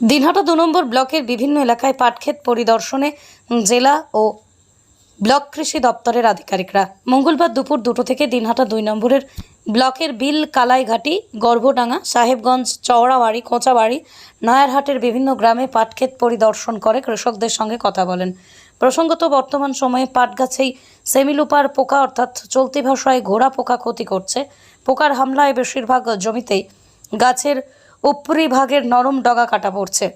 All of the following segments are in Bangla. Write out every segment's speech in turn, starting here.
দিনহাটা দু নম্বর ব্লকের বিভিন্ন এলাকায় পাটক্ষেত পরিদর্শনে জেলা ও ব্লক কৃষি দপ্তরের আধিকারিকরা। মঙ্গলবার দুপুর দুটো থেকে দিনহাটা দুই নম্বরের ব্লকের বিল, কালাইঘাটি, গর্ভডাঙ্গা, সাহেবগঞ্জ, চওড়াবাড়ি, কোঁচাবাড়ি, নয়ারহাটের বিভিন্ন গ্রামে পাটক্ষেত পরিদর্শন করে কৃষকদের সঙ্গে কথা বলেন। প্রসঙ্গত, বর্তমান সময়ে পাট গাছেই সেমিলুপার পোকা অর্থাৎ চলতি ভাষায় ঘোড়া পোকা ক্ষতি করছে। পোকার হামলায় বেশিরভাগ জমিতেই গাছের উপরিভাগের নরম ডগা কাটা পড়ছে।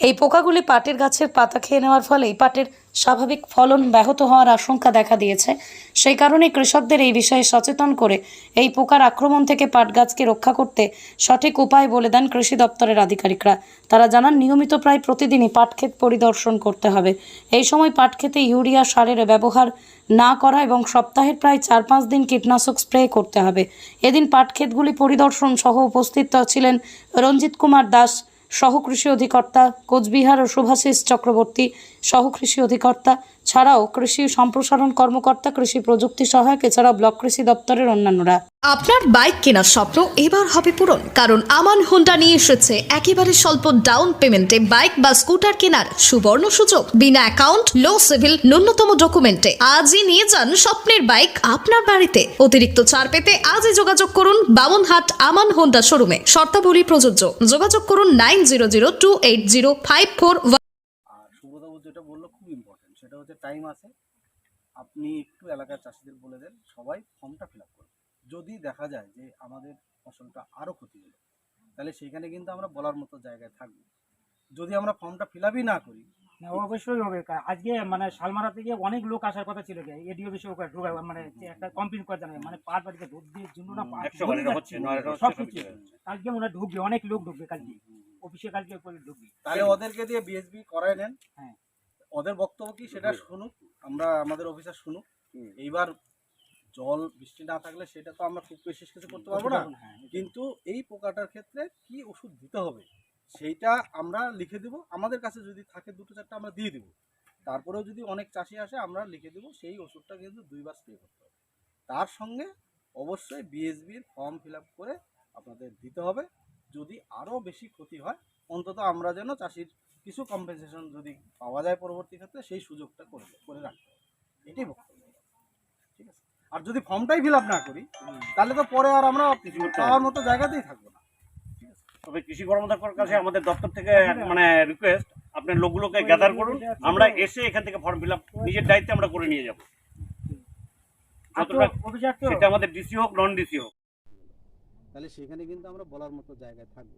এই পোকাগুলি পাটের গাছের পাতা খেয়ে নেওয়ার ফলেই পাটের স্বাভাবিক ফলন ব্যাহত হওয়ার আশঙ্কা দেখা দিয়েছে। সেই কারণে কৃষকদের এই বিষয়ে সচেতন করে এই পোকার আক্রমণ থেকে পাট গাছকে রক্ষা করতে সঠিক উপায় বলে দেন কৃষি দপ্তরের আধিকারিকরা। তারা জানান, নিয়মিত প্রায় প্রতিদিনই পাটক্ষেত পরিদর্শন করতে হবে। এই সময় পাটক্ষেতে ইউরিয়া সারের ব্যবহার না করা এবং সপ্তাহের প্রায় চার পাঁচ দিন কীটনাশক স্প্রে করতে হবে। এদিন পাটক্ষেতগুলি পরিদর্শন সহ উপস্থিত ছিলেন রঞ্জিত কুমার দাস সহকৃষি অধিকর্তা কোচবিহার ও শুভাশিস চক্রবর্তী সহকৃষি অধিকর্তা ছাড়াও কৃষি সম্প্রসারণ কর্মকর্তা কৃষি প্রযুক্তি সহায়ক এছাড়াও ব্লক কৃষি দপ্তরের অন্যান্যরা। আপনার বাইক কেনার স্বপ্ন এবার হবে পূরণ কারণ আমান হোন্ডা নিয়ে এসেছে একেবারে স্বল্প ডাউন পেমেন্টে বাইক বা স্কুটার কেনার সুবর্ণ সুযোগ। বিনা অ্যাকাউন্ট লো সিভিল ন্যূনতম ডকুমেন্টে আজই নিয়ে যান স্বপ্নের বাইক আপনার বাড়িতে। অতিরিক্ত ছাড় পেতে আজই যোগাযোগ করুন বামনহাট আমান হোন্ডা শোরুমে শর্তাবলী প্রযোজ্য। যোগাযোগ করুন nine zero zero two eight zero five four আর সুব্রতবাবু যেটা বলল খুব ইম্পর্টেন্ট সেটা হচ্ছে টাইম আছে। আপনি একটু এলাকার চাষিদের বলে দেন সবাই ফর্মটা ফিল আপ করুন। যদি দেখা যায় যে আমাদের ফসলটা আরও ক্ষতি হলো তাহলে সেখানে কিন্তু আমরা বলার মতো জায়গায় থাকব। যদি আমরা ফর্মটা ফিল আপই না করি না, অবশ্যই হবে। আজকে মানে শালমারা থেকে অনেক লোক আসার কথা ছিল এডিও বিষয়ে মানে একটা কমপ্লেন করে জানাবে মানে পাট বাড়িতে দিয়ে জন্য না সব কিছু। কালকে মনে ঢুকবে অনেক লোক ঢুকবে কালকে। অফিসে কালকে ঢুকবে। তাহলে ওদেরকে দিয়ে বিএসবি করায় নেন। হ্যাঁ। ওদের বক্তব্য কি? সেটা শুনুক। আমরা আমাদের অফিসার শুনুক। এইবার জল বৃষ্টি না থাকলে সেটা তো আমরা খুব বেশি কিছু করতে পারব না। হ্যাঁ, কিন্তু এই পোকাটার ক্ষেত্রে কি ওষুধ দিতে হবে? সেইটা আমরা লিখে দেব। আমাদের কাছে যদি থাকে দুটো চারটা আমরা দিয়ে দেবো। তারপরেও যদি অনেক চাষি আসে আমরা লিখে দেবো সেই ওষুধটা কিন্তু দুইবার স্প্রে করতে হবে। তার সঙ্গে অবশ্যই বিএসবির ফর্ম ফিল আপ করে আপনাদের দিতে হবে। যদি আরও বেশি ক্ষতি হয় অন্তত আমরা যেন চাষির কিছু কম্পেনসেশন যদি পাওয়া যায় পরবর্তী ক্ষেত্রে সেই সুযোগটা করে করে রাখতে হবে এটাই বক্তব্য। ঠিক আছে? আর যদি ফর্মটাই ফিল আপ না করি তাহলে তো পরে আর আমরা পাওয়ার মতো জায়গাতেই থাকব না। তবে কৃষি কর্মকর্তার কাছে আমাদের দপ্তর থেকে মানে রিকোয়েস্ট আপনার লোকগুলোকে গ্যাদার করুন। আমরা এসে এখান থেকে ফর্ম ফিল আপ নিজের দায়িত্বে আমরা করে নিয়ে যাব। সেটা আমাদের ডিসি হোক নন ডিসি হোক। তাহলে সেখানে কিন্তু আমরা বলার মতো জায়গায় থাকব।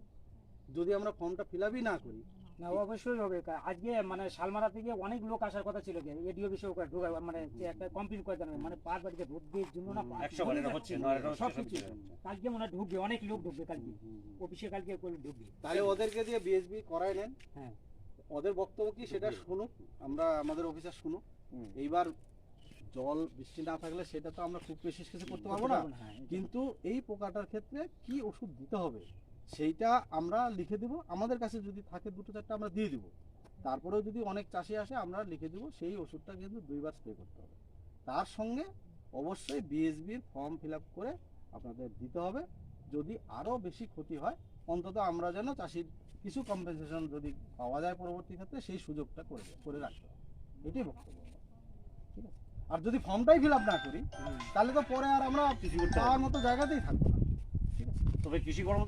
যদি আমরা ফর্মটা ফিল আপই না করি না অবশ্যই হবে। আজকে মানে শালমারা থেকে অনেক লোক আসার কথা ছিল এডিও বিষয়ে ঢোকা মানে একটা কমপ্লেন করে জানাবে মানে পাট বাড়িতে দিয়ে জন্য না পাট একশো মরে বাড়িটা যাচ্ছে। হচ্ছে, নয়টা হচ্ছে, সব সব কিছু কিছু কালকে মনে হয় ঢুকবে অনেক লোক ঢুকবে কালকে। অফিসে কালকে করে ঢুকবে। তাহলে ওদেরকে দিয়ে বিএসবি করাই নেন। হ্যাঁ। ওদের বক্তব্য কি সেটা শুনুক আমরা আমাদের অফিসার শুনুক। এইবার জল বৃষ্টি না থাকলে সেটা তো আমরা খুব বেশি কিছু করতে পারব না। হ্যাঁ কিন্তু এই পোকাটার ক্ষেত্রে কি ওষুধ দিতে হবে সেইটা আমরা লিখে দেব। আমাদের কাছে যদি থাকে দুটো চারটা আমরা দিয়ে দিব। তারপরেও যদি অনেক চাষি আসে আমরা লিখে দেব সেই ওষুধটা কিন্তু দুইবার স্প্রে করতে হবে। তার সঙ্গে অবশ্যই বিএসবির ফর্ম ফিল আপ করে আপনাদের দিতে হবে। যদি আরও বেশি ক্ষতি হয় অন্তত আমরা যেন চাষির কিছু কম্পেনসেশন যদি পাওয়া যায় পরবর্তী ক্ষেত্রে সেই সুযোগটা করে করে রাখতে হবে। এটাই বক্তব্য। আর যদি ফর্মটাই ফিল আপ না করি তাহলে তো পরে আর আমরা পাওয়ার মতো জায়গাতেই থাকব না। ঠিক আছে। তবে কৃষি কর্ম